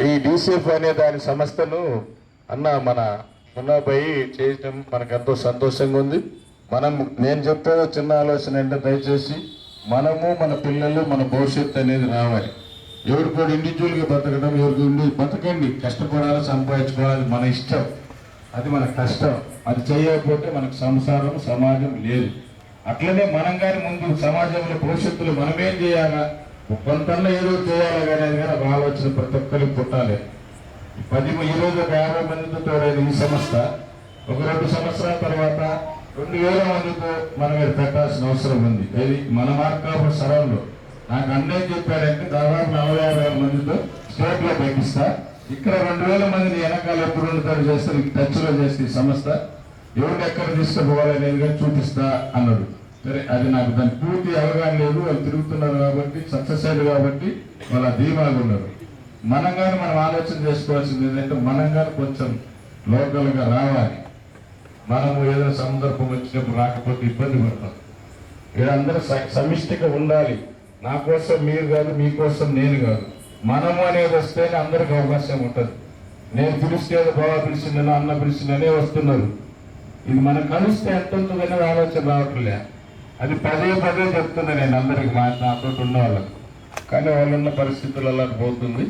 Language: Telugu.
ఈ డీసీఎఫ్ అనే దాని సంస్థను అన్న మన మున్నాబాయి చేయటం మనకు ఎంతో సంతోషంగా ఉంది. మనం నేను చెప్పేది చిన్న ఆలోచన అంటే దయచేసి మనము మన పిల్లలు మన భవిష్యత్తు అనేది రావాలి. ఎవరు కూడా ఇండివిజువల్గా బతకడం ఎవరికి ఉండి బతకండి. కష్టపడాలి సంపాదించుకోవాలి మన ఇష్టం. అది మన కష్టం. అది చేయకపోతే మనకు సంసారం సమాజం లేదు. అట్లనే మనం కానీ ముందు సమాజంలో భవిష్యత్తులో మనమేం చేయాలా? కొంతన్నా ఏదో చేయాలి కానీ కానీ ఒక ఆలోచన ప్రతి ఒక్కరికి పుట్టాలి. పది ఈ రోజు ఒక యాభై మందితో లేదు ఈ సంస్థ ఒక రెండు సంవత్సరాల తర్వాత రెండు వేల మందితో మనం ఇది పెట్టాల్సిన అవసరం ఉంది. ఇది మన మార్కాపురం సరౌండ్లో నాకు అన్నయ్య చెప్పారంటే దాదాపు నలభై యాభై వేల మందితో స్టేట్లో లో ఇక్కడ రెండు వేల మందిని వెనకాల ఎప్పుడు ఉంటారు చేస్తారు టచ్లో చేస్తే ఈ సంస్థ. ఎవరిని ఎక్కడ తీసుకుపోవాలనేది కానీ చూపిస్తా అన్నాడు. సరే అది నాకు దాని పూర్తి అవగాహన లేదు. వాళ్ళు తిరుగుతున్నారు కాబట్టి సక్సెస్ అయ్యారు కాబట్టి వాళ్ళ ధీమాగా ఉన్నారు మనం కానీ మనం ఆలోచన చేసుకోవాల్సింది ఏంటంటే మనం కానీ కొంచెం లోకల్గా రావాలి. మనము ఏదైనా సందర్భం వచ్చినప్పుడు రాకపోతే ఇబ్బంది పడతాం. వీళ్ళందరూ స- సమిష్టిగా ఉండాలి. నా కోసం మీరు కాదు మీకోసం నేను కాదు. మనము అనేది వస్తేనే అందరికి అవకాశం ఉంటుంది. నేను పిలిస్తే బాబా పిలిచిందనో అన్న పిలిచిందనే వస్తున్నారు. ఇది మనం కలిస్తే ఎంత ఉంటుందనేది ఆలోచన రావట్లే. అది పదే పదే చెప్తున్నా నేను అందరికి మా నాతో ఉన్న కానీ వాళ్ళున్న పరిస్థితులు అలా పోతుంది.